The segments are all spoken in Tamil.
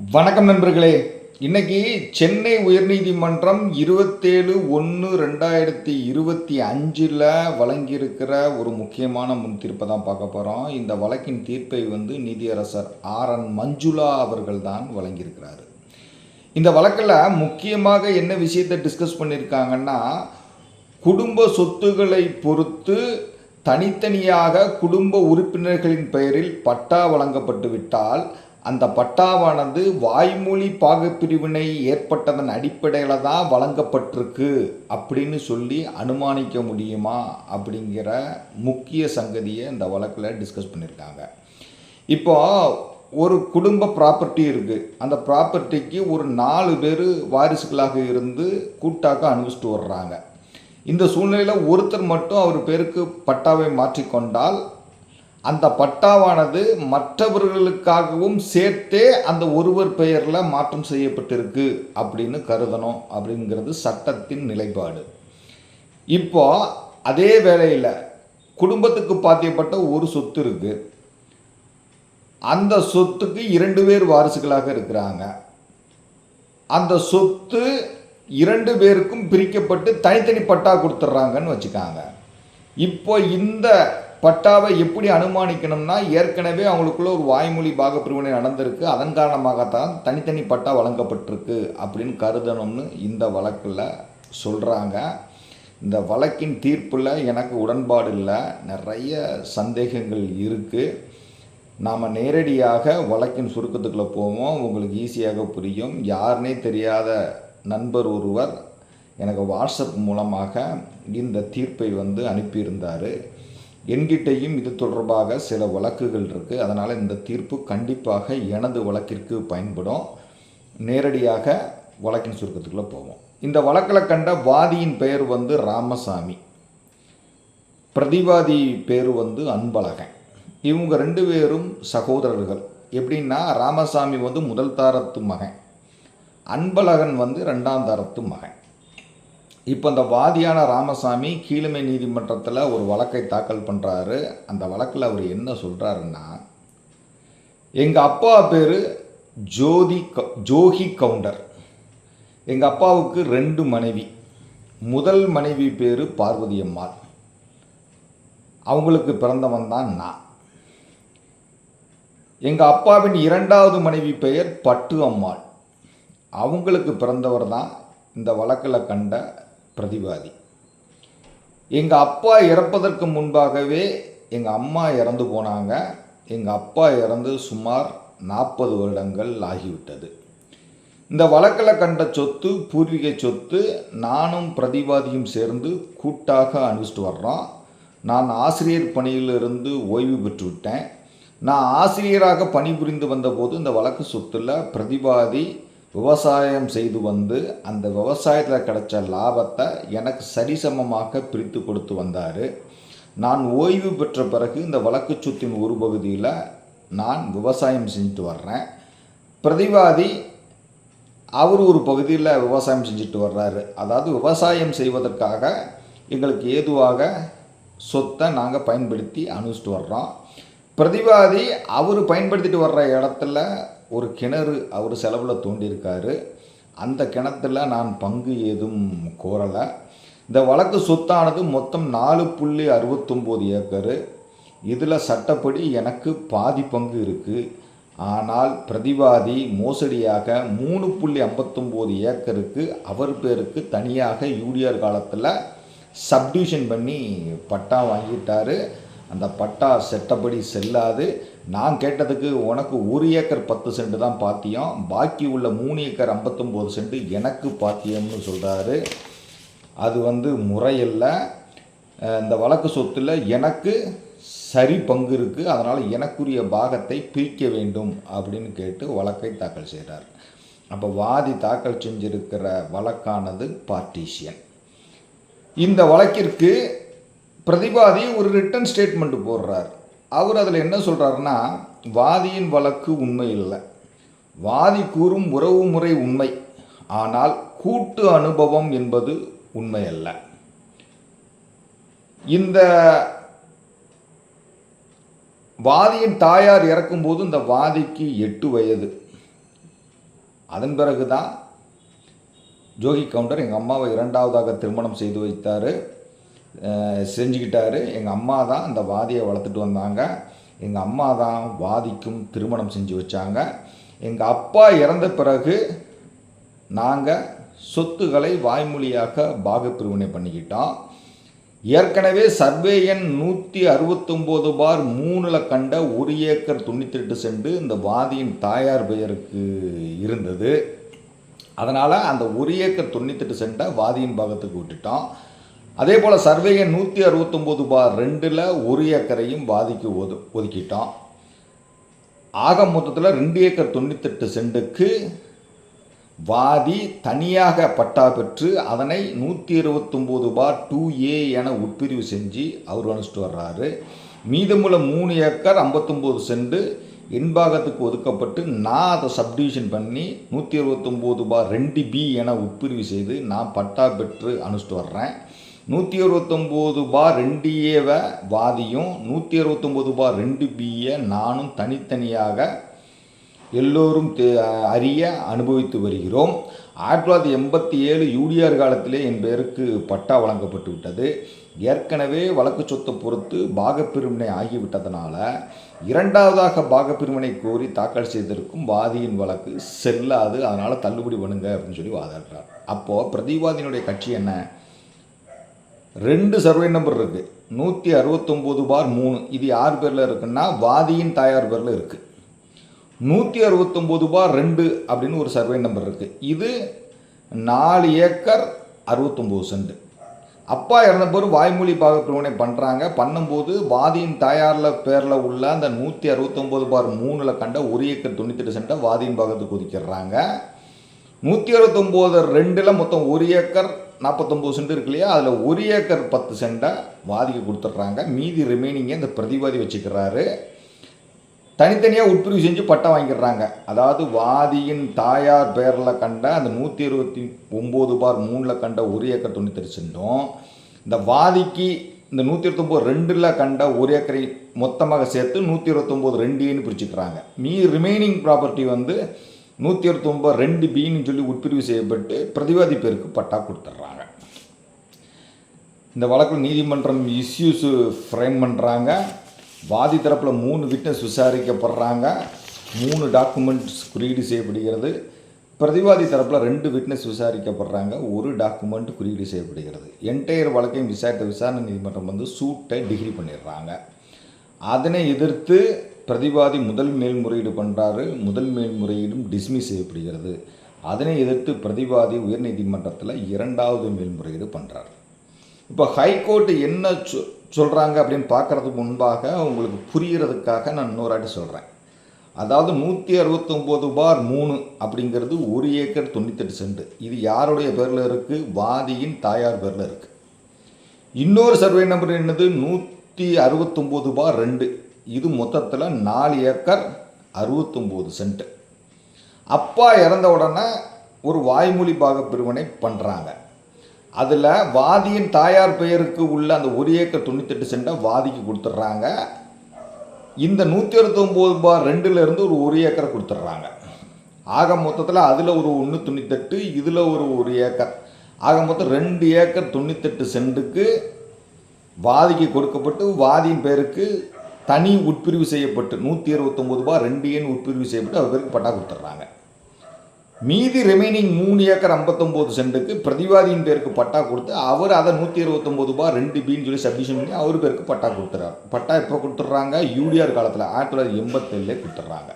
வணக்கம் நண்பர்களே. இன்னைக்கு சென்னை உயர்நீதிமன்றம் இருபத்தேழு ஒன்று ரெண்டாயிரத்தி இருபத்தி அஞ்சில் வழங்கியிருக்கிற ஒரு முக்கியமான முன் தீர்ப்பை தான் பார்க்க போகிறோம் இந்த வழக்கின் தீர்ப்பை வந்து நீதியரசர் ஆர் என் மஞ்சுளா அவர்கள் தான் வழங்கியிருக்கிறாரு. இந்த வழக்கில் முக்கியமாக என்ன விஷயத்தை டிஸ்கஸ் பண்ணியிருக்காங்கன்னா குடும்ப சொத்துக்களை பொறுத்து தனித்தனியாக குடும்ப உறுப்பினர்களின் பெயரில் பட்டா வழங்கப்பட்டு விட்டால் அந்த பட்டாவானது வாய்மொழி பாகப்பிரிவினை ஏற்பட்டதன் அடிப்படையில் தான் வழங்கப்பட்டிருக்கு அப்படின்னு சொல்லி அனுமானிக்க முடியுமா அப்படிங்கிற முக்கிய சங்கதியை இந்த வழக்கில் டிஸ்கஸ் பண்ணியிருக்காங்க இப்போ ஒரு குடும்ப ப்ராப்பர்ட்டி இருக்குது அந்த ப்ராப்பர்ட்டிக்கு ஒரு நாலு பேர் வாரிசுகளாக இருந்து கூட்டாக அனுபவிச்சுட்டு வர்றாங்க. இந்த சூழ்நிலையில் ஒருத்தர் மட்டும் அவர் பேருக்கு பட்டாவை மாற்றிக்கொண்டால் அந்த பட்டாவானது மற்றவர்களுக்காகவும் சேர்த்தே அந்த ஒருவர் பெயரில் மாற்றம் செய்யப்பட்டிருக்கு அப்படின்னு கருதணும் அப்படிங்கிறது சட்டத்தின் நிலைப்பாடு. இப்போ அதே வேளையில் குடும்பத்துக்கு பாத்தியப்பட்ட ஒரு சொத்து இருக்குது அந்த சொத்துக்கு இரண்டு பேர் வாரிசுகளாக இருக்கிறாங்க. அந்த சொத்து இரண்டு பேருக்கும் பிரிக்கப்பட்டு தனித்தனி பட்டா கொடுத்துட்றாங்கன்னு வச்சுக்காங்க. இப்போ இந்த பட்டாவை எப்படி அனுமானிக்கணும்னா ஏற்கனவே அவங்களுக்குள்ள ஒரு வாய்மொழி பாகப்பிரிவினை நடந்திருக்கு. அதன் காரணமாகத்தான் தனித்தனி பட்டா வழங்கப்பட்டிருக்கு அப்படின்னு கருதணும்னு இந்த வழக்கில் சொல்கிறாங்க இந்த வழக்கின் தீர்ப்பில் எனக்கு உடன்பாடு இல்லை. நிறைய சந்தேகங்கள் இருக்குது நாம் நேரடியாக வழக்கின் சுருக்கத்துக்குள்ளே போவோம். உங்களுக்கு ஈஸியாக புரியும். யாருனே தெரியாத நண்பர் ஒருவர் எனக்கு வாட்ஸ்அப் மூலமாக இந்த தீர்ப்பை வந்து அனுப்பியிருந்தார். என்கிட்டையும் இது தொடர்பாக சில வழக்குகள் இருக்குது அதனால் இந்த தீர்ப்பு கண்டிப்பாக எனது வழக்கிற்கு பயன்படும். நேரடியாக வழக்கின் சுருக்கத்துக்குள்ளே போவோம். இந்த வழக்கில் கண்ட வாதியின் பெயர் வந்து ராமசாமி. பிரதிவாதி பேர் வந்து அன்பழகன். இவங்க ரெண்டு பேரும் சகோதரர்கள். எப்படின்னா ராமசாமி வந்து முதல் தாரத்து மகன். அன்பழகன் வந்து ரெண்டாம் தாரத்து மகன். இப்போ அந்த வாதியான ராமசாமி கீழமை நீதிமன்றத்தில் ஒரு வழக்கை தாக்கல் பண்ணுறாரு அந்த வழக்கில் அவர் என்ன சொல்கிறாருன்னா எங்கள் அப்பா பேர் ஜோதி க- ஜோகி கவுண்டர். எங்கள் அப்பாவுக்கு ரெண்டு மனைவி. முதல் மனைவி பேர் பார்வதி அம்மாள். அவங்களுக்கு பிறந்தவன் தான் நான். எங்கள் அப்பாவின் இரண்டாவது மனைவி பெயர் பட்டு அம்மாள். அவங்களுக்கு பிறந்தவர் தான் இந்த வழக்கில் கண்ட பிரதிவாதி. எங்கள் அப்பா இறப்பதற்கு முன்பாகவே எங்கள் அம்மா இறந்து போனாங்க. எங்கள் அப்பா இறந்து சுமார் நாற்பது வருடங்கள் ஆகிவிட்டது. இந்த வழக்கில் கண்ட சொத்து பூர்வீக சொத்து நானும் பிரதிவாதியும் சேர்ந்து கூட்டாக அனுப்பிச்சிட்டு வர்றோம். நான் ஆசிரியர் பணியிலிருந்து ஓய்வு பெற்றுவிட்டேன். நான் ஆசிரியராக பணிபுரிந்து வந்தபோது இந்த வழக்கு சொத்துல பிரதிவாதி விவசாயம் செய்து வந்து அந்த விவசாயத்தில் கிடைச்ச லாபத்தை எனக்கு சரிசமமாக பிரித்து கொடுத்து வந்தார். நான் ஓய்வு பெற்ற பிறகு இந்த வழக்கு சொத்தின் ஒரு பகுதியில் நான் விவசாயம் செஞ்சுட்டு வர்றேன். பிரதிவாதி அவர் ஒரு பகுதியில் விவசாயம் செஞ்சுட்டு வர்றாரு. அதாவது விவசாயம் செய்வதற்காக எங்களுக்கு ஏதுவாக சொத்தை நாங்கள் பயன்படுத்தி அனுபவிச்சுட்டு வர்றோம். பிரதிவாதி அவர் பயன்படுத்திட்டு வர்ற இடத்துல ஒரு கிணறு அவர் செலவில் தோண்டியிருக்காரு. அந்த கிணத்துல நான் பங்கு ஏதும் கோரலை. இந்த வழக்கு சொத்தானது மொத்தம் நாலு புள்ளி அறுபத்தொம்போது ஏக்கரு. இதில் சட்டப்படி எனக்கு பாதி பங்கு இருக்குது ஆனால் பிரதிவாதி மோசடியாக மூணு புள்ளி ஐம்பத்தொம்போது ஏக்கருக்கு அவர் பேருக்கு தனியாக யூடிஆர் காலத்தில் சப்டிவிஷன் பண்ணி பட்டா வாங்கிட்டார். அந்த பட்டா செட்டப்படி செல்லாது. நான் கேட்டதுக்கு உனக்கு ஒரு ஏக்கர் பத்து சென்ட் தான் பாத்தியம் பாக்கி உள்ள மூணு ஏக்கர் ஐம்பத்தொம்போது சென்ட் எனக்கு பாத்தியம்னு சொல்கிறாரு அது வந்து முறையில் இந்த வழக்கு சொத்தில் எனக்கு சரி பங்கு இருக்குது அதனால் எனக்குரிய பாகத்தை பிரிக்க வேண்டும் அப்படின்னு கேட்டு வழக்கை தாக்கல் செய்கிறார் அப்போ வாதி தாக்கல் செஞ்சிருக்கிற வழக்கானது பார்ட்டிஷியன். இந்த வழக்கிற்கு பிரதிவாதி ஒரு ரிட்டன் ஸ்டேட்மெண்ட் போடுறார். அவர் அதில் என்ன சொல்கிறாருன்னா வாதியின் வழக்கு உண்மை இல்லை. வாதி கூறும் உறவு முறை உண்மை. ஆனால் கூட்டு அனுபவம் என்பது உண்மை அல்ல. இந்த வாதியின் தாயார் இறக்கும்போது இந்த வாதிக்கு எட்டு வயது. அதன் பிறகு தான் ஜோகி கவுண்டர் எங்கள் அம்மாவை இரண்டாவதாக திருமணம் செய்து வைத்தார். செஞ்சுக்கிட்டாரு. எங்கள் அம்மா தான் அந்த வாதியை வளர்த்துட்டு வந்தாங்க. எங்கள் அம்மா தான் வாதிக்கும் திருமணம் செஞ்சு வச்சாங்க. எங்கள் அப்பா இறந்த பிறகு நாங்கள் சொத்துக்களை வாய்மொழியாக பாகப்பிரிவினை பண்ணிக்கிட்டோம். ஏற்கனவே சர்வே எண் நூற்றி அறுபத்தொம்போது பார் மூணில் கண்ட ஒரு ஏக்கர் தொண்ணூத்தெட்டு செண்டு இந்த வாதியின் தாயார் பெயருக்கு இருந்தது. அதனால் அந்த ஒரு ஏக்கர் தொண்ணூத்தெட்டு சென்ட்டை வாதியின் பாகத்துக்கு விட்டுட்டோம். அதே போல் சர்வே நூற்றி அறுபத்தொம்போது பார் ரெண்டில் ஒரு ஏக்கரையும் பாதிக்கு ஒது ஒதுக்கிட்டோம். ஆக மொத்தத்தில் ரெண்டு ஏக்கர் தொண்ணூத்தெட்டு செண்டுக்கு வாதி தனியாக பட்டா பெற்று அதனை நூற்றி இருபத்தொம்போது பார் டூ ஏ என உட்பிரிவு செஞ்சு அவர் அனுப்பிச்சிட்டு வர்றாரு. மீதமுள்ள மூணு ஏக்கர் ஐம்பத்தொம்போது செண்டு இன்பாகத்துக்கு ஒதுக்கப்பட்டு நான் அதை சப்டிவிஷன் பண்ணி நூற்றி இருபத்தொம்போது பார் ரெண்டு பி என உட்பிரிவு செய்து நான் பட்டா பெற்று அனுப்பிச்சிட்டு வர்றேன். நூற்றி அறுபத்தொம்போது பார் ரெண்டு ஏவை வாதியும் நூற்றி அறுபத்தொம்போது பார் ரெண்டு பியை நானும் தனித்தனியாக எல்லோரும் தே- அறிய அனுபவித்து வருகிறோம். ஆயிரத்தி தொள்ளாயிரத்தி எண்பத்தி ஏழு யூடிஆர் காலத்திலே என் பெயருக்கு பட்டா வழங்கப்பட்டு விட்டது ஏற்கனவே வழக்கு சொத்தை பொறுத்து பாகப்பிரிவினை ஆகிவிட்டதனால இரண்டாவதாக பாகப்பிரிவினை கோரி தாக்கல் செய்திருக்கும் வாதியின் வழக்கு செல்லாது அதனால் தள்ளுபடி பண்ணுங்க அப்படின்னு சொல்லி வாதாடுறார். அப்போது பிரதிவாதியினுடைய கட்சி என்ன? ரெண்டு சர்வே நம்பர் இருக்குது நூற்றி அறுபத்தொம்போது பார் மூணு. இது யார் பேரில் இருக்குன்னா வாதியின் தாயார் பேரில் இருக்குது நூற்றி அறுபத்தொம்போது பார் ரெண்டு அப்படின்னு ஒரு சர்வே நம்பர் இருக்குது இது நாலு ஏக்கர் அறுபத்தொம்போது சென்ட். அப்பா இறந்த பேர் வாய்மொழி பாகப்பிரிவினை பண்ணுறாங்க பண்ணும்போது வாதியின் தாயாரில் பேரில் உள்ள அந்த நூற்றி அறுபத்தொம்போது பார் மூணில் கண்ட ஒரு ஏக்கர் தொண்ணூத்தெட்டு சென்ட்டை வாதியின் பாகத்துக்கு ஒதுக்கிடுறாங்க நூற்றி அறுபத்தொம்போது ரெண்டில் மொத்தம் ஒரு ஏக்கர் நாற்பத்தொம்போது சென்ட் இருக்கு இல்லையா? அதில் ஒரு ஏக்கர் பத்து சென்ட்டை வாதிக்கு கொடுத்துட்றாங்க. மீதி ரிமைனிங்கை இந்த பிரதிவாதி வச்சுக்கிறாரு. தனித்தனியாக உட்பிரிவு செஞ்சு பட்டம் வாங்கிடுறாங்க. அதாவது வாதியின் தாயார் பேரில் கண்ட அந்த நூற்றி இருபத்தி ஒம்பது பார் மூணில் கண்ட ஒரு ஏக்கர் தொண்ணூத்தெட்டு சென்டும். இந்த வாதிக்கு இந்த நூற்றி இருபத்தொம்போது ரெண்டில் கண்ட ஒரு ஏக்கரை மொத்தமாக சேர்த்து நூற்றி இருபத்தொம்போது ரெண்டுன்னு பிரிச்சுக்கிறாங்க. மீ ரிமைனிங் ப்ராப்பர்ட்டி வந்து நூற்றி இருபத்தொம்போது ரெண்டு பின்னு சொல்லி உட்பிரிவு செய்யப்பட்டு பிரதிவாதி பேருக்கு பட்டா கொடுத்துட்றாங்க. இந்த வழக்கில் நீதிமன்றம் இஷ்யூஸு ஃப்ரேம் பண்ணுறாங்க வாதி தரப்பில் மூணு விட்னஸ் விசாரிக்கப்படுறாங்க. மூணு டாக்குமெண்ட்ஸ் குறியீடு செய்யப்படுகிறது. பிரதிவாதி தரப்பில் ரெண்டு விட்னஸ் விசாரிக்கப்படுறாங்க. ஒரு டாக்குமெண்ட் குறியீடு செய்யப்படுகிறது. என்டையர் வழக்கையும் விசாரித்த விசாரணை நீதிமன்றம் வந்து சூட்டை டிகிரி பண்ணிடுறாங்க. அதனை எதிர்த்து பிரதிவாதி முதல் மேல்முறையீடு பண்ணுறாரு முதல் மேல்முறையீடும் டிஸ்மிஸ் செய்யப்படுகிறது. அதனை எதிர்த்து பிரதிவாதி உயர்நீதிமன்றத்தில் இரண்டாவது மேல்முறையீடு பண்ணுறாரு இப்போ ஹைகோர்ட்டு என்ன சொ சொல்கிறாங்க அப்படின்னு பார்க்குறதுக்கு முன்பாக உங்களுக்கு புரிகிறதுக்காக நான் இன்னொரு சொல்கிறேன் அதாவது நூற்றி அறுபத்தொம்போது பார் மூணு அப்படிங்கிறது ஒரு ஏக்கர் தொண்ணூத்தெட்டு சென்ட். இது யாருடைய பேரில் இருக்குது வாதியின் தாயார் பேரில் இருக்குது இன்னொரு சர்வே நம்பர் என்னது? நூற்றி அறுபத்தொம்போது பார் ரெண்டு. இது மொத்தத்தில் நாலு ஏக்கர் அறுபத்தொம்போது சென்ட். அப்பா இறந்த உடனே ஒரு வாய்மொழி பாக பிரிவினை பண்ணுறாங்க அதில் வாதியின் தாயார் பெயருக்கு உள்ள அந்த ஒரு ஏக்கர் தொண்ணூத்தெட்டு சென்ட்டை வாதிக்கு கொடுத்துட்றாங்க. இந்த நூற்றி அறுபத்தொம்போது பார் ரெண்டுலேருந்து ஒரு ஒரு ஏக்கரை கொடுத்துட்றாங்க. ஆக மொத்தத்தில் அதில் ஒரு ஒன்று தொண்ணூத்தெட்டு இதில் ஒரு ஒரு ஏக்கர். ஆக மொத்தம் ரெண்டு ஏக்கர் தொண்ணூத்தெட்டு சென்ட்டுக்கு வாதிக்கு கொடுக்கப்பட்டு வாதியின் பேருக்கு தனி உட்பிரிவு செய்யப்பட்டு நூற்றி இருபத்தொம்போது ரூபாய் ரெண்டு எண் உட்பிரிவு செய்யப்பட்டு அவருக்கு பேருக்கு பட்டா கொடுத்துட்றாங்க. மீதி ரிமைனிங் மூணு ஏக்கர் ஐம்பத்தொம்போது சென்ட்டுக்கு பிரதிவாதியின் பேருக்கு பட்டா கொடுத்து அவர் அதை நூற்றி இருபத்தொம்போது ரூபாய் ரெண்டு பின்னு சொல்லி சப்மிஷன் பண்ணி அவர் பேருக்கு பட்டா கொடுத்துறாரு பட்டா எப்போ கொடுத்துட்றாங்க? யூடிஆர் காலத்தில் ஆயிரத்தி தொள்ளாயிரத்தி எண்பத்தேழுலே கொடுத்துட்றாங்க.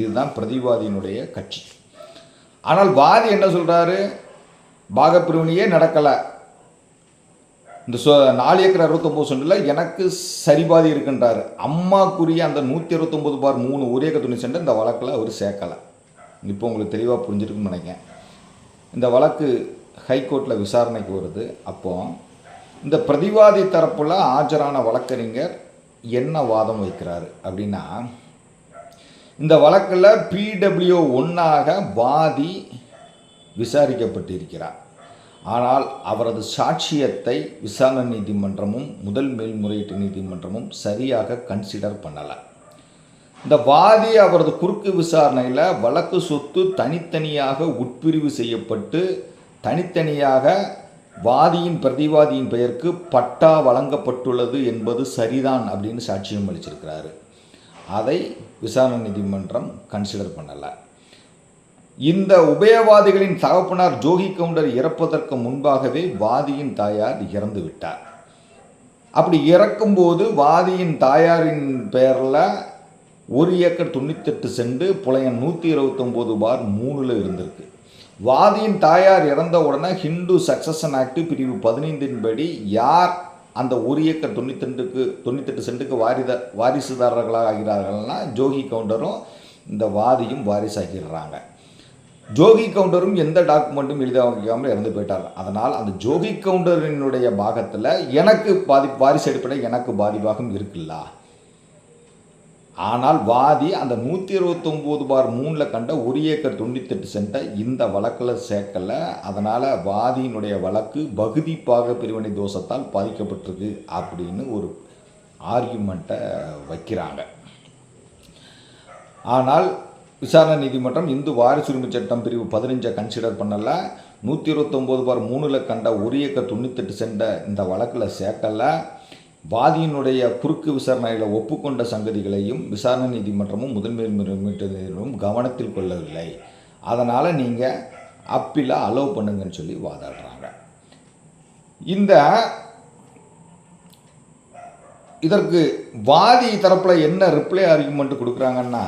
இதுதான் பிரதிவாதியினுடைய கட்சி. ஆனால் வாதி என்ன சொல்கிறாரு பாகப்பிரிவினையே நடக்கலை. இந்த சொ நாலு ஏக்கர் அறுபத்தொம்போது சென்டில் எனக்கு சரிபாதி இருக்குன்றாரு. அம்மாக்குரிய அந்த நூற்றி அறுபத்தொம்போது பார் மூணு ஒரு ஏக்கர் துணி சென்டர் இந்த வழக்கில் அவர் சேர்க்கலை. இப்போ உங்களுக்கு தெளிவாக புரிஞ்சிருக்குன்னு நினைக்கிறேன். இந்த வழக்கு ஹைகோர்ட்டில் விசாரணைக்கு வருது. அப்போ இந்த பிரதிவாதி தரப்பில் ஆஜரான வழக்கறிஞர் என்ன வாதம் வைக்கிறாரு அப்படின்னா இந்த வழக்கில் பிடபிள்யூ ஒன்றாக வாதி விசாரிக்கப்பட்டிருக்கிறார். ஆனால் அவரது சாட்சியத்தை விசாரணை நீதிமன்றமும் முதல் மேல்முறையீட்டு நீதிமன்றமும் சரியாக கன்சிடர் பண்ணலை. இந்த வாதி அவரது குறுக்கு விசாரணையில் வழக்கு சொத்து தனித்தனியாக உட்பிரிவு செய்யப்பட்டு தனித்தனியாக வாதியின் பிரதிவாதியின் பெயருக்கு பட்டா வழங்கப்பட்டுள்ளது என்பது சரிதான் அப்படின்னு சாட்சியம் அளிச்சிருக்கிறாரு. அதை விசாரணை நீதிமன்றம் கன்சிடர் பண்ணலை. இந்த உபயவாதிகளின் தகப்பனார் ஜோகி கவுண்டர் இறப்பதற்கு முன்பாகவே வாதியின் தாயார் இறந்து விட்டார். அப்படி இறக்கும்போது வாதியின் தாயாரின் பெயரில் ஒரு ஏக்கர் தொண்ணூத்தெட்டு செண்டு புலையன் நூற்றி இருபத்தொம்போது பார் மூணில் இருந்திருக்கு. வாதியின் தாயார் இறந்த உடனே ஹிந்து சக்சஷன் ஆக்ட் பிரிவு பதினைந்தின் படி யார் அந்த ஒரு ஏக்கர் தொண்ணூத்தெண்டுக்கு தொண்ணூத்தெட்டு சென்ட்டுக்கு வாரித வாரிசுதாரர்களாக ஆகிறார்கள்னா ஜோகி கவுண்டரும் இந்த வாதியும் வாரிசாகிடுறாங்க. ஜோகி கவுண்டரும் எந்த டாக்குமெண்ட்டும் எளிதாக வைக்காமல் இறந்து போயிட்டார். அதனால் அந்த ஜோகி கவுண்டரினுடைய பாகத்தில் எனக்கு பாதி வாரிசு அடிப்படை எனக்கு பாதிப்பாகவும் இருக்குல்ல. ஆனால் வாதி அந்த நூற்றி இருபத்தொம்போது பார் மூணில் கண்ட ஒரு ஏக்கர் தொண்ணூத்தெட்டு சென்ட்டை இந்த வழக்கில் சேர்க்கலை. அதனால் வாதியினுடைய வழக்கு பகுதி பாக பிரிவினை தோஷத்தால் பாதிக்கப்பட்டிருக்கு அப்படின்னு ஒரு ஆர்கியூமெண்ட்டை வைக்கிறாங்க. ஆனால் விசாரணை நீதிமன்றம் இந்து வாரிசுரிமை சட்டம் பிரிவு பதினஞ்சை கன்சிடர் பண்ணல. நூற்றி இருபத்தொம்போது பார் மூணில் கண்ட ஒரு ஏக்கர் தொண்ணூத்தெட்டு சென்ற இந்த வழக்கில் சேர்க்கலை. வாதியினுடைய குறுக்கு விசாரணையில் ஒப்புக்கொண்ட சங்கதிகளையும் விசாரணை நீதிமன்றமும் முதன்மை நீதிமன்றமும் கவனத்தில் கொள்ளவில்லை. அதனால் நீங்கள் அப்பில் அலோவ் பண்ணுங்கன்னு சொல்லி வாதாடுறாங்க. இந்த இதற்கு வாதி தரப்பில் என்ன ரிப்ளை ஆர்குமெண்ட் கொடுக்குறாங்கன்னா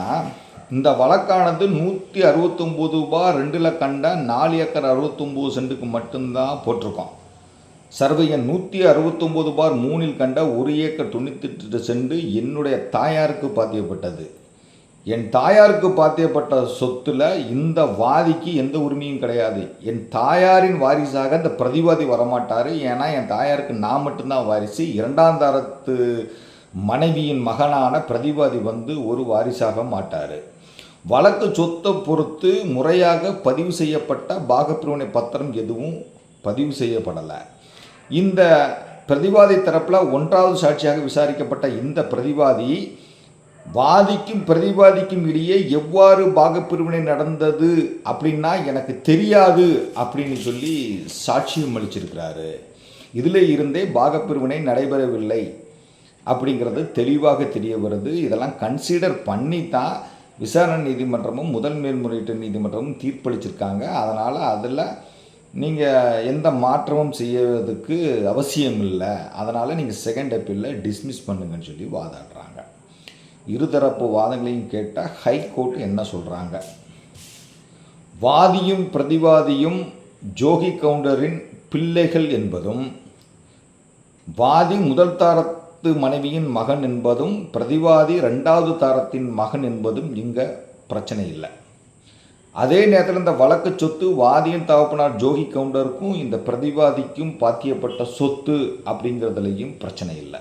இந்த வழக்கானது நூற்றி அறுபத்தொம்போது ரூபாய் ரெண்டில் கண்ட நாலு ஏக்கர் அறுபத்தொம்போது சென்ட்டுக்கு மட்டும்தான் போட்டிருக்கோம். சர்வே எண் நூற்றி அறுபத்தொம்போது பார் மூணில் கண்ட ஒரு ஏக்கர் தொண்ணூத்தெட்டு செண்டு என்னுடைய தாயாருக்கு பாத்தியப்பட்டது. என் தாயாருக்கு பாத்தியப்பட்ட சொத்தில் இந்த வாதிக்கு எந்த உரிமையும் கிடையாது. என் தாயாரின் வாரிசாக இந்த பிரதிவாதி வரமாட்டார். ஏன்னா என் தாயாருக்கு நான் மட்டும்தான் வாரிசு. இரண்டாம் தரத்து மனைவியின் மகனான பிரதிவாதி வந்து ஒரு வாரிசாக மாட்டார். வழக்கு சொத்தை பொறுத்து முறையாக பதிவு செய்யப்பட்ட பாகப்பிரிவினை பத்திரம் எதுவும் பதிவு செய்யப்படலை. இந்த பிரதிவாதி தரப்பில் ஒன்றாவது சாட்சியாக விசாரிக்கப்பட்ட இந்த பிரதிவாதி வாதிக்கும் பிரதிவாதிக்கும் இடையே எவ்வாறு பாகப்பிரிவினை நடந்தது அப்படின்னா எனக்கு தெரியாது அப்படின்னு சொல்லி சாட்சியம் அளிச்சிருக்கிறாரு. இதில் இருந்தே பாகப்பிரிவினை நடைபெறவில்லை அப்படிங்கிறது தெளிவாக தெரிய வருது. இதெல்லாம் கன்சிடர் பண்ணி தான் விசாரணை நீதிமன்றமும் முதல் மேல்முறையீட்டு நீதிமன்றமும் தீர்ப்பளிச்சிருக்காங்க. அதனால் அதில் நீங்கள் எந்த மாற்றமும் செய்யறதுக்கு அவசியம் இல்லை. அதனால் நீங்கள் செகண்ட் அப்பீலில் டிஸ்மிஸ் பண்ணுங்கன்னு சொல்லி வாதாடுறாங்க. இருதரப்பு வாதங்களையும் கேட்டால் ஹைகோர்ட் என்ன சொல்கிறாங்க வாதியும் பிரதிவாதியும் ஜோகி கவுண்டரின் பிள்ளைகள் என்பதும் வாதி முதல் தரத்து மனைவியின் மகன் என்பதும் பிரதிவாதி ரெண்டாவது தாரத்தின் மகன் என்பதும் இங்கே பிரச்சனை இல்லை. அதே நேரத்தில் இந்த வழக்கு சொத்து வாதியின் தகப்பனார் ஜோகி கவுண்டருக்கும் இந்த பிரதிவாதிக்கும் பாத்தியப்பட்ட சொத்து அப்படிங்கிறதுலையும் பிரச்சனை இல்லை.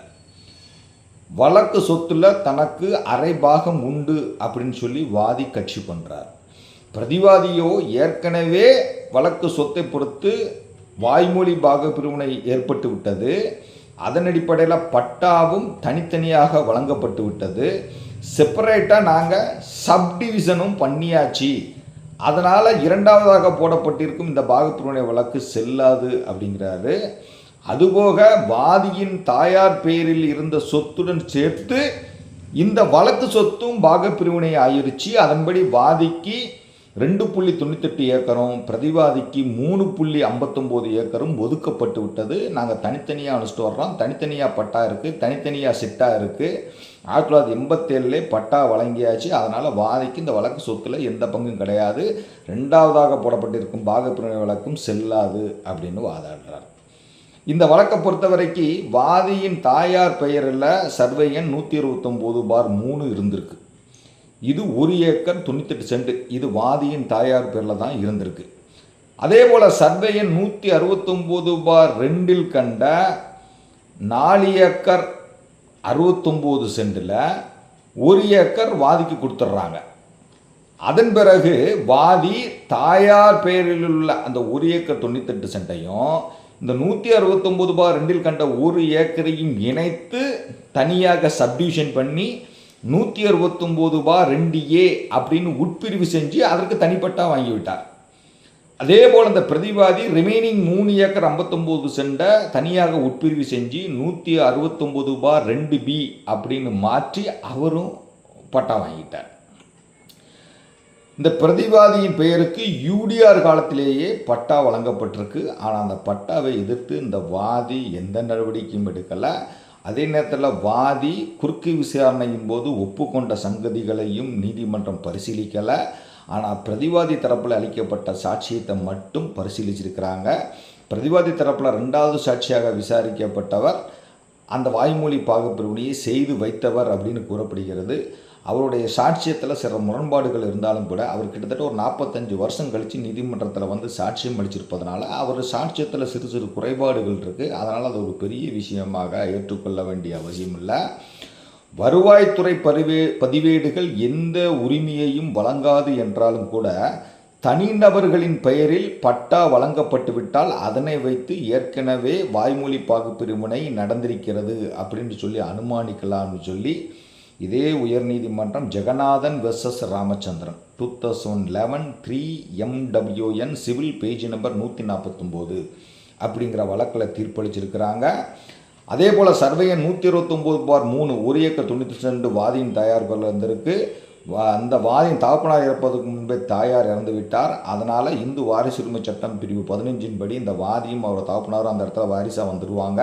வழக்கு சொத்துல தனக்கு அரை பாகம் உண்டு அப்படின்னு சொல்லி வாதி கட்சி பண்ணுறார் பிரதிவாதியோ ஏற்கனவே வழக்கு சொத்தை பொறுத்து வாய்மொழி பாக பிரிவினை ஏற்பட்டு விட்டது. அதன் அடிப்படையில் பட்டாவும் தனித்தனியாக வழங்கப்பட்டு விட்டது. செப்பரேட்டாக நாங்கள் சப்டிவிஷனும் பண்ணியாச்சு. அதனால் இரண்டாவதாக போடப்பட்டிருக்கும் இந்த பாகப்பிரிவினை வழக்கு செல்லாது அப்படிங்கிறாரு. அதுபோக வாதியின் தாயார் பெயரில் இருந்த சொத்துடன் சேர்த்து இந்த வழக்கு சொத்தும் பாகப்பிரிவினை ஆயிடுச்சு அதன்படி வாதிக்கு ரெண்டு புள்ளி தொண்ணூத்தெட்டு ஏக்கரும் பிரதிவாதிக்கு மூணு புள்ளி ஐம்பத்தொம்போது ஏக்கரும் ஒதுக்கப்பட்டு விட்டது. நாங்கள் தனித்தனியாக அனுப்பிச்சிட்டு வர்றோம். தனித்தனியாக பட்டா இருக்குது தனித்தனியாக சிட்டா இருக்குது ஆயிரத்தி தொள்ளாயிரத்தி எண்பத்தேழுலே பட்டா வழங்கியாச்சு. அதனால் வாதிக்கு இந்த வழக்கு சொத்தில் எந்த பங்கும் கிடையாது. ரெண்டாவதாக போடப்பட்டிருக்கும் பாகப்பிரிவினை வழக்கும் செல்லாது அப்படின்னு வாதாடுறார். இந்த வழக்கை பொறுத்த வரைக்கும் வாதியின் தாயார் பெயரில் சர்வே எண் நூற்றி இருபத்தொம்போது பார் மூணு இருந்திருக்கு. இது ஒரு ஏக்கர் தொண்ணூத்தெட்டு சென்ட். இது வாதியின் தாயார் பேரில் தான் இருந்திருக்கு. அதே போல் சர்வேயன் நூற்றி அறுபத்தொம்போது பார் ரெண்டில் கண்ட நாலு ஏக்கர் அறுபத்தொம்போது சென்டில் ஒரு ஏக்கர் வாதிக்கு கொடுத்துட்றாங்க அதன் பிறகு வாதி தாயார் பெயரில் உள்ள அந்த ஒரு ஏக்கர் தொண்ணூத்தெட்டு சென்ட்டையும் இந்த நூற்றி அறுபத்தொம்போது பார் ரெண்டில் கண்ட ஒரு ஏக்கரையும் இணைத்து தனியாக சப்டிவிஷன் பண்ணி நூற்றி அறுபத்தொம்போது ரூபா ரெண்டு ஏ அப்படின்னு உட்பிரிவு செஞ்சு அதற்கு தனிப்பட்டா வாங்கிவிட்டார். அதே போல் அந்த பிரதிவாதி ரிமைனிங் மூணு ஏக்கர் ஐம்பத்தொம்போது சென்டை தனியாக உட்பிரிவு செஞ்சு நூற்றி அறுபத்தொம்போது ரூபா ரெண்டு பி அப்படின்னு மாற்றி அவரும் பட்டா வாங்கிட்டார். இந்த பிரதிவாதியின் பெயருக்கு யூடிஆர் காலத்திலேயே பட்டா வழங்கப்பட்டிருக்கு. ஆனால் அந்த பட்டாவை எதிர்த்து இந்த வாதி எந்த நடவடிக்கையும் எடுக்கலை. அதே நேரத்தில் வாதி குறுக்கு விசாரணையின் போது ஒப்புக்கொண்ட சங்கதிகளையும் நீதிமன்றம் பரிசீலிக்கலை. ஆனால் பிரதிவாதி தரப்பில் அளிக்கப்பட்ட சாட்சியத்தை மட்டும் பரிசீலிச்சிருக்கிறாங்க. பிரதிவாதி தரப்பில் ரெண்டாவது சாட்சியாக விசாரிக்கப்பட்டவர் அந்த வாய்மொழி பாகுப்பிரிவினையை செய்து வைத்தவர் அப்படின்னு கூறப்படுகிறது. அவருடைய சாட்சியத்தில் சில முரண்பாடுகள் இருந்தாலும் கூட அவர் கிட்டத்தட்ட ஒரு நாற்பத்தஞ்சு வருஷம் கழித்து நீதிமன்றத்தில் வந்து சாட்சியம் அளிச்சிருப்பதனால அவர் சாட்சியத்தில் சிறு சிறு குறைபாடுகள் இருக்குது அதனால் அது ஒரு பெரிய விஷயமாக ஏற்றுக்கொள்ள வேண்டிய அவசியம் இல்லை. வருவாய்த்துறை பதிவே பதிவேடுகள் எந்த உரிமையையும் வழங்காது என்றாலும் கூட தனிநபர்களின் பெயரில் பட்டா வழங்கப்பட்டுவிட்டால் அதனை வைத்து ஏற்கனவே வாய்மொழி பாகுப்பிரிவினை நடந்திருக்கிறது அப்படின்னு சொல்லி அனுமானிக்கலாம்னு சொல்லி இதே உயர்நீதிமன்றம் Jeganathan versus Ramachandran. Two thousand eleven three M W N civil page number நூற்றி நாற்பத்தொம்போது அப்படிங்கிற வழக்கில் தீர்ப்பளிச்சிருக்கிறாங்க. அதே போல் சர்வேயன் நூற்றி இருபத்தொம்போது பார் மூணு ஒரு ஏக்கர் தொண்ணூற்றி ரெண்டு வாதியின் தயார்கள் இருந்திருக்கு வா- அந்த வாதியின் தகப்பனார் இறப்பதற்கு முன்பே தாயார் இறந்து விட்டார் அதனால் இந்து வாரிசுரிமை சட்டம் பிரிவு பதினஞ்சின் படி இந்த வாதியும் அவர் தகப்பனாரும் அந்த இடத்துல வாரிசாக வந்துடுவாங்க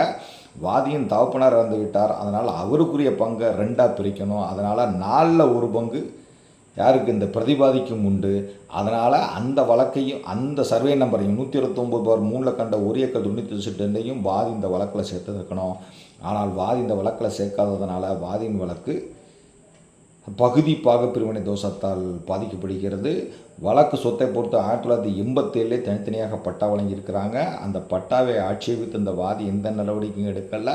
வாதியின் தகப்பனார் இறந்து விட்டார் அதனால் அவருக்குரிய பங்கை ரெண்டாக பிரிக்கணும். அதனால் நாலில் ஒரு பங்கு யாருக்கு? இந்த பிரதிபாதிக்கும் உண்டு. அதனால் அந்த வழக்கையும் அந்த சர்வே நம்பரையும் நூற்றி இருபத்தொம்பது பார் மூணில் கண்ட ஒரு ஏக்கர் தொண்ணூற்றி செட்டுண்டையும் வாதி இந்த வழக்கில் சேர்த்துருக்கணும். ஆனால் வாதி இந்த வழக்கில் சேர்க்காததுனால வாதியின் வழக்கு பகுதி பாகப்பிரிவினை தோஷத்தால் பாதிக்கப்படுகிறது. வழக்கு சொத்தை பொறுத்து ஆயிரத்தி தொள்ளாயிரத்தி எண்பத்தேழுலே தனித்தனியாக பட்டா வழங்கியிருக்கிறாங்க. அந்த பட்டாவை ஆட்சேபித்து இந்த வாதி எந்த நடவடிக்கையும் எடுக்கலை.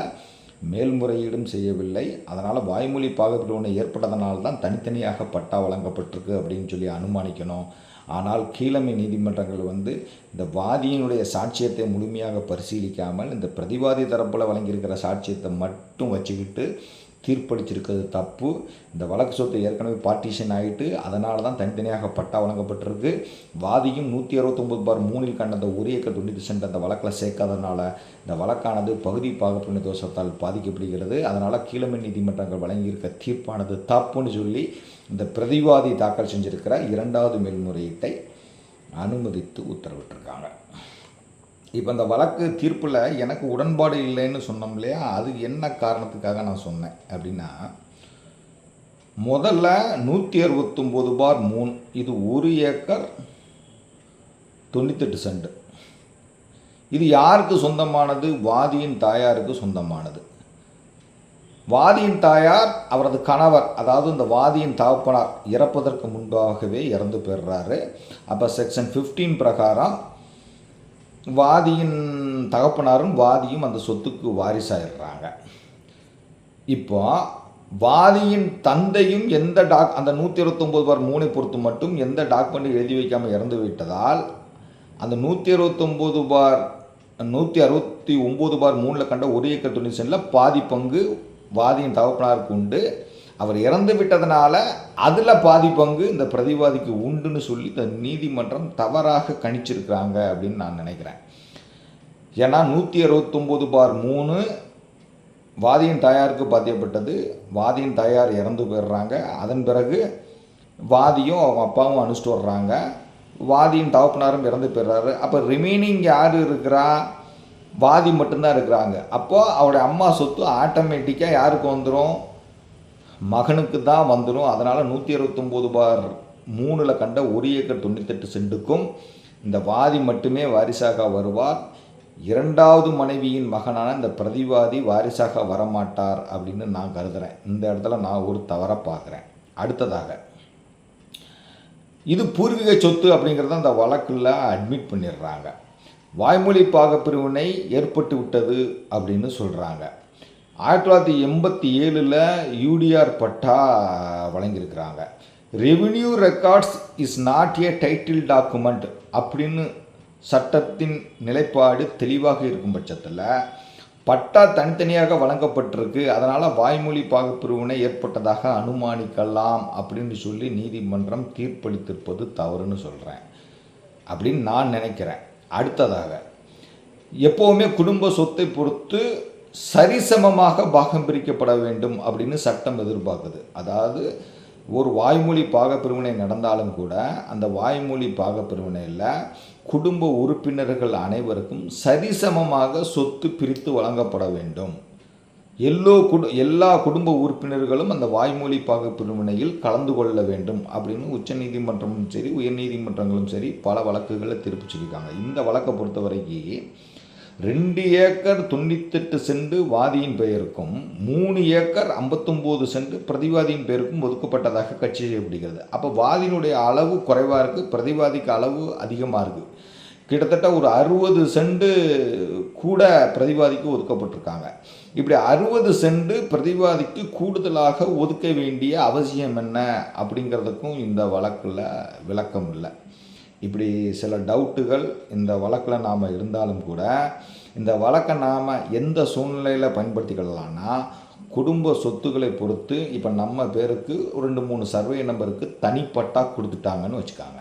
மேல்முறையீடும் செய்யவில்லை. அதனால் வாய்மொழி பாகப்பிரிவினை ஏற்பட்டதனால் தான் தனித்தனியாக பட்டா வழங்கப்பட்டிருக்கு அப்படின்னு சொல்லி அனுமானிக்கணும். ஆனால் கீழமை நீதிமன்றங்கள் வந்து இந்த வாதியினுடைய சாட்சியத்தை முழுமையாக பரிசீலிக்காமல் இந்த பிரதிவாதி தரப்பில் வழங்கியிருக்கிற சாட்சியத்தை மட்டும் வச்சுக்கிட்டு தீர்ப்பளிச்சிருக்கிறது தப்பு. இந்த வழக்கு சொத்து ஏற்கனவே பார்ட்டிஷன் ஆகிட்டு அதனால தான் தனித்தனியாக பட்டா வழங்கப்பட்டிருக்கு. வாதியும் நூற்றி அறுபத்தொம்பது பார் மூணில் கண்ட அந்த ஒரு ஏக்கர் துண்டித்து சென்ற அந்த வழக்கில் சேர்க்காதனால இந்த வழக்கானது பகுதி பாகப்பின தோஷத்தால் பாதிக்கப்படுகிறது. அதனால் கீழமை நீதிமன்றங்கள் வழங்கியிருக்க தீர்ப்பானது தப்புன்னு சொல்லி இந்த பிரதிவாதி தாக்கல் செஞ்சிருக்கிற இரண்டாவது மேல்முறையீட்டை அனுமதித்து உத்தரவிட்டிருக்காங்க. இப்போ இந்த வழக்கு தீர்ப்பில் எனக்கு உடன்பாடு இல்லைன்னு சொன்னோம் இல்லையா? அது என்ன காரணத்துக்காக நான் சொன்னேன்? அப்படின்னா முதல்ல நூற்றி அறுபத்தொம்போது பார் மூணு. இது ஒரு ஏக்கர் தொண்ணூத்தெட்டு சென்ட். இது யாருக்கு சொந்தமானது? வாதியின் தாயாருக்கு சொந்தமானது. வாதியின் தாயார் அவரது கணவர் அதாவது இந்த வாதியின் தகப்பனார் இறப்பதற்கு முன்பாகவே இறந்து போயிடுறாரு. அப்போ செக்ஷன் 15 பிரகாரம் வாதியின் தகப்பனாரும் வாதியும் அந்த சொத்துக்கு வாரிசாயிடுறாங்க. இப்போ வாதியின் தந்தையும் எந்த டாக் அந்த நூற்றி இருபத்தொம்போது பார் மூணை பொறுத்து மட்டும் எந்த டாக்குமெண்ட் எழுதி வைக்காமல் இறந்து விட்டதால் அந்த நூற்றி அறுபத்தொம்போது பார் நூற்றி அறுபத்தி ஒம்பது பார் மூணில் கண்ட ஒரு ஏக்கர் துணி செல்ல பாதி பங்கு வாதியின் தகப்பனாருக்கு உண்டு. அவர் இறந்து விட்டதுனால அதில் பாதி பங்கு இந்த பிரதிவாதிக்கு உண்டுன்னு சொல்லி இந்த நீதிமன்றம் தவறாக கணிச்சிருக்கிறாங்க அப்படின்னு நான் நினைக்கிறேன். ஏன்னா நூற்றி அறுபத்தொம்போது பார் மூணு வாதியின் தாயாருக்கு பாத்தியப்பட்டது. வாதியின் தாயார் இறந்து போயிடுறாங்க. அதன் பிறகு வாதியும் அவங்க அப்பாவும் அனுப்பிச்சிட்டு வர்றாங்க. வாதியின் தகப்பனாரும் இறந்து போயிடுறாரு. அப்போ ரிமைனிங் யார் இருக்கிறா? வாதி மட்டும்தான் இருக்கிறாங்க. அப்போது அவருடைய அம்மா சொத்து ஆட்டோமேட்டிக்காக யாருக்கு வந்துடும் மகனுக்கு தான் வந்துடும் அதனால் நூற்றி அறுபத்தொம்போது பார் மூணில் கண்ட ஒரு ஏக்கர் தொண்ணூத்தெட்டு செண்டுக்கும் இந்த வாதி மட்டுமே வாரிசாக வருவார். இரண்டாவது மனைவியின் மகனான இந்த பிரதிவாதி வாரிசாக வரமாட்டார் அப்படின்னு நான் கருதுகிறேன் இந்த இடத்துல நான் ஒரு தவறை பார்க்குறேன். அடுத்ததாக இது பூர்வீக சொத்து அப்படிங்கிறத அந்த வழக்கில் அட்மிட் பண்ணிடுறாங்க. வாய்மொழி பாகப்பிரிவினை ஏற்பட்டு விட்டது அப்படின்னு சொல்கிறாங்க ஆயிரத்தி தொள்ளாயிரத்தி எண்பத்தி ஏழில் UTR patta வழங்கியிருக்கிறாங்க. Revenue records is not a title document அப்படின்னு சட்டத்தின் நிலைப்பாடு தெளிவாக இருக்கும் பட்சத்தில் பட்டா தனித்தனியாக வழங்கப்பட்டிருக்கு. அதனால் வாய்மொழி பாகப்பிரிவினை ஏற்பட்டதாக அனுமானிக்கலாம் அப்படின்னு சொல்லி நீதிமன்றம் தீர்ப்பளித்திருப்பது தவறுன்னு சொல்கிறேன் அப்படின்னு நான் நினைக்கிறேன். அடுத்ததாக எப்போவுமே குடும்ப சொத்தை பொறுத்து சரிசமமாக பாகம் பிரிக்கப்பட வேண்டும் அப்படின்னு சட்டம் எதிர்பார்க்குது. அதாவது ஒரு வாய்மொழி பாகப்பிரிவினை நடந்தாலும் கூட அந்த வாய்மொழி பாகப்பிரிவினையில் குடும்ப உறுப்பினர்கள் அனைவருக்கும் சரிசமமாக சொத்து பிரித்து வழங்கப்பட வேண்டும். எல்லோ குடு எல்லா குடும்ப உறுப்பினர்களும் அந்த வாய்மொழி பாகப்பிரிவினையில் கலந்து கொள்ள வேண்டும் அப்படின்னு உச்சநீதிமன்றமும் சரி உயர்நீதிமன்றங்களும் சரி பல வழக்குகளை திருப்பிச்சிருக்காங்க இந்த வழக்கை பொறுத்த வரைக்கும் ரெண்டு ஏக்கர் தொண்ணூத்தெட்டு சென்ட் வாதியின் பெயருக்கும் மூணு ஏக்கர் ஐம்பத்தொம்போது சென்ட் பிரதிவாதியின் பெயருக்கும் ஒதுக்கப்பட்டதாக கட்சி செய்யப்படுகிறது. அப்போ வாதியினுடைய அளவு குறைவாக இருக்குது பிரதிவாதிக்கு அளவு அதிகமாக இருக்குது கிட்டத்தட்ட ஒரு அறுபது சென்ட் கூட பிரதிவாதிக்கு ஒதுக்கப்பட்டிருக்காங்க. இப்படி அறுபது சென்ட் பிரதிவாதிக்கு கூடுதலாக ஒதுக்க வேண்டிய அவசியம் என்ன அப்படிங்கிறதுக்கும் இந்த வழக்கில் விளக்கம் இல்லை. இப்படி சில டவுட்டுகள் இந்த வழக்கில் நாம் இருந்தாலும் கூட இந்த வழக்கை நாம் எந்த சூழ்நிலையில் பயன்படுத்திக்கலாம்னா குடும்ப சொத்துக்களை பொறுத்து இப்போ நம்ம பேருக்கு ரெண்டு மூணு சர்வே நம்பருக்கு தனிப்பட்டா கொடுத்துட்டாங்கன்னு வச்சுக்காங்க.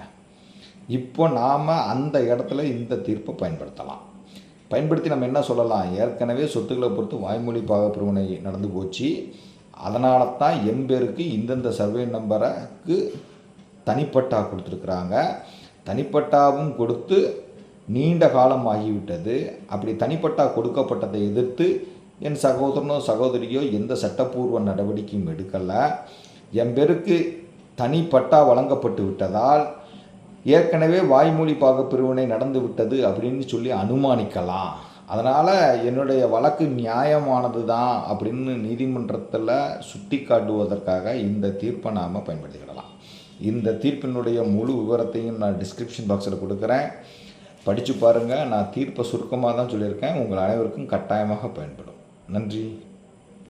இப்போ நாம் அந்த இடத்துல இந்த தீர்ப்பை பயன்படுத்தலாம். பயன்படுத்தி நம்ம என்ன சொல்லலாம்? ஏற்கனவே சொத்துக்களை பொறுத்து வாய்மொழி பாகப்பிரிவினை நடந்து போச்சு. அதனால தான் என் பேருக்கு இந்தந்த சர்வே நம்பருக்கு தனிப்பட்டா கொடுத்துருக்குறாங்க. தனிப்பட்டாவும் கொடுத்து நீண்ட காலம் ஆகிவிட்டது அப்படி தனிப்பட்டா கொடுக்கப்பட்டதை எதிர்த்து என் சகோதரனோ சகோதரியோ எந்த சட்டப்பூர்வ நடவடிக்கையும் எடுக்கலை. என் பேருக்கு தனிப்பட்டா வழங்கப்பட்டு விட்டதால் ஏற்கனவே வாய்மொழி பாகப்பிரிவினை நடந்து விட்டது அப்படின்னு சொல்லி அனுமானிக்கலாம். அதனால் என்னுடைய வழக்கு நியாயமானது தான் அப்படின்னு நீதிமன்றத்தில் சுட்டி காட்டுவதற்காக இந்த தீர்ப்பை நாம் பயன்படுத்திக்கிடலாம். இந்த தீர்ப்பினுடைய முழு விவரத்தையும் நான் டிஸ்கிரிப்ஷன் பாக்ஸில் கொடுக்குறேன். படித்து பாருங்கள் நான் தீர்ப்பை சுருக்கமாக தான் சொல்லியிருக்கேன். உங்கள் அனைவருக்கும் கட்டாயமாக பயன்படும். நன்றி.